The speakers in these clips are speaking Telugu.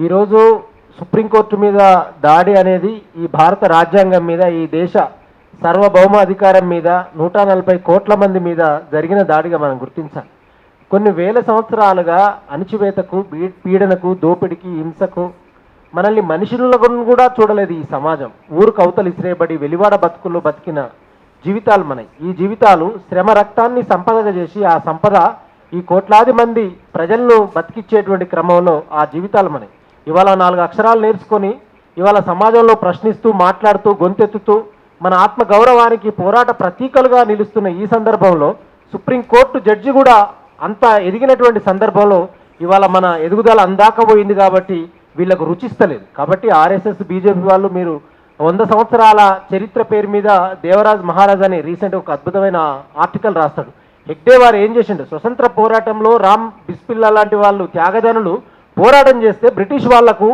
ఈరోజు సుప్రీంకోర్టు మీద దాడి అనేది ఈ భారత రాజ్యాంగం మీద ఈ దేశ సార్వభౌమ అధికారం మీద నూట నలభై కోట్ల మంది మీద జరిగిన దాడిగా మనం గుర్తించాలి. కొన్ని వేల సంవత్సరాలుగా అణచివేతకు పీ- పీడనకు దోపిడికి హింసకు మనల్ని మనుషులను కూడా చూడలేదు ఈ సమాజం. ఊరు కవతలు ఇసిరేబడి వెలివాడ బతుకుల్లో బతికిన జీవితాలు మనవి ఈ జీవితాలు శ్రమ రక్తాన్ని సంపదగా చేసి ఆ సంపద ఈ కోట్లాది మంది ప్రజలను బతికిచ్చేటువంటి క్రమంలో ఆ జీవితాలు మనవి ఇవాళ నాలుగు అక్షరాలు నేర్చుకొని ఇవాళ సమాజంలో ప్రశ్నిస్తూ మాట్లాడుతూ గొంతెత్తుతూ మన ఆత్మ గౌరవానికి పోరాట ప్రతీకలుగా నిలుస్తున్న ఈ సందర్భంలో సుప్రీంకోర్టు జడ్జి కూడా అంత ఎదిగినటువంటి సందర్భంలో ఇవాళ మన ఎదుగుదల అందాక పోయింది కాబట్టి వీళ్ళకు రుచిస్తలేదు. కాబట్టి ఆర్ఎస్ఎస్ బీజేపీ వాళ్ళు మీరు వంద సంవత్సరాల చరిత్ర పేరు మీద దేవరాజ్ మహారాజ్ అని రీసెంట్ ఒక అద్భుతమైన ఆర్టికల్ రాస్తాడు. హెగ్డే వారు ఏం చేసిండు? స్వతంత్ర పోరాటంలో రామ్ బిస్పిల్లా లాంటి వాళ్ళు త్యాగదనులు పోరాటం చేస్తే బ్రిటిష్ వాళ్ళకు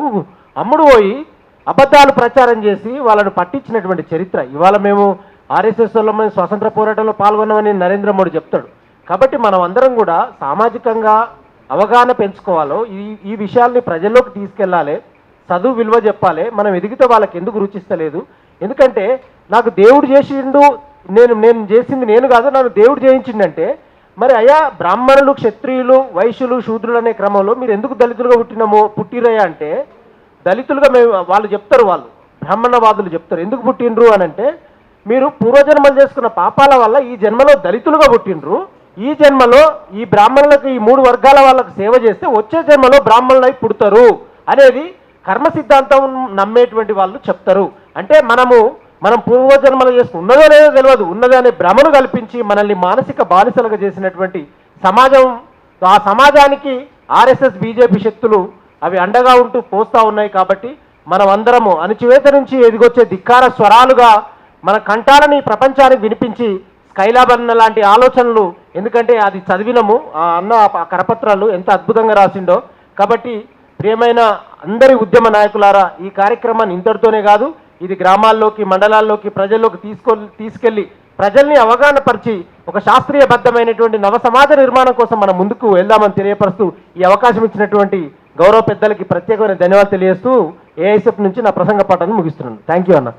అమ్ముడు పోయి అబద్ధాలు ప్రచారం చేసి వాళ్ళను పట్టించినటువంటి చరిత్ర. ఇవాళ మేము ఆర్ఎస్ఎస్లో మేము స్వతంత్ర పోరాటంలో పాల్గొన్నామని నరేంద్ర మోడీ చెప్తాడు. కాబట్టి మనం అందరం కూడా సామాజికంగా అవగాహన పెంచుకోవాలో ఈ ఈ విషయాల్ని ప్రజల్లోకి తీసుకెళ్ళాలి చదువు విలువ చెప్పాలి మనం ఎదిగితే వాళ్ళకి ఎందుకు రుచిస్తలేదు? ఎందుకంటే నాకు దేవుడు చేసిండు నేను నేను చేసింది నేను కాదు నన్ను దేవుడు చేయించిండంటే మరి అయ్యా బ్రాహ్మణులు క్షత్రియులు వైశ్యులు శూద్రులు అనే క్రమంలో మీరు ఎందుకు దళితులుగా పుట్టినామో పుట్టిరయ్యా అంటే దళితులుగా మేము వాళ్ళు చెప్తారు వాళ్ళు బ్రాహ్మణవాదులు చెప్తారు ఎందుకు పుట్టిండ్రు అని అంటే మీరు పూర్వజన్మలు చేసుకున్న పాపాల వల్ల ఈ జన్మలో దళితులుగా పుట్టిండ్రు ఈ జన్మలో ఈ బ్రాహ్మణులకు ఈ మూడు వర్గాల వాళ్ళకు సేవ చేస్తే వచ్చే జన్మలో బ్రాహ్మణులై పుడతారు అనేది కర్మ సిద్ధాంతం నమ్మేటువంటి వాళ్ళు చెప్తారు. అంటే మనము మనం పూర్వజన్మలు చేసుకు ఉన్నదో లేదో తెలియదు. ఉన్నది అనే భ్రమను కల్పించి మనల్ని మానసిక బానిసలుగా చేసినటువంటి సమాజం ఆ సమాజానికి ఆర్ఎస్ఎస్ బీజేపీ శక్తులు అవి అండగా ఉంటూ పోస్తూ ఉన్నాయి కాబట్టి మనం అందరము అణచివేత నుంచి ఎదిగొచ్చే ధిక్కార స్వరాలుగా మన కంఠాలని ప్రపంచానికి వినిపించి స్కైలాబన్న లాంటి ఆలోచనలు ఎందుకంటే అది చదివినము ఆ అన్న ఆ కరపత్రాలు ఎంత అద్భుతంగా రాసిండో. కాబట్టి ప్రియమైన అందరి ఉద్యమ నాయకులారా ఈ కార్యక్రమాన్ని ఇంతటితోనే కాదు ఇది గ్రామాల్లోకి మండలాల్లోకి ప్రజల్లోకి తీసుకో తీసుకెళ్ళి ప్రజల్ని అవగాహన పరిచి ఒక శాస్త్రీయబద్ధమైనటువంటి నవ సమాజ నిర్మాణం కోసం మనం ముందుకు వెళ్దామని తెలియపరుస్తూ ఈ అవకాశం ఇచ్చినటువంటి గౌరవ పెద్దలకి ప్రత్యేకమైన ధన్యవాదాలు తెలియజేస్తూ ఏఐఎస్ఎఫ్ నుంచి నా ప్రసంగ పాఠాన్ని ముగిస్తున్నాను. థ్యాంక్ యూ అన్న.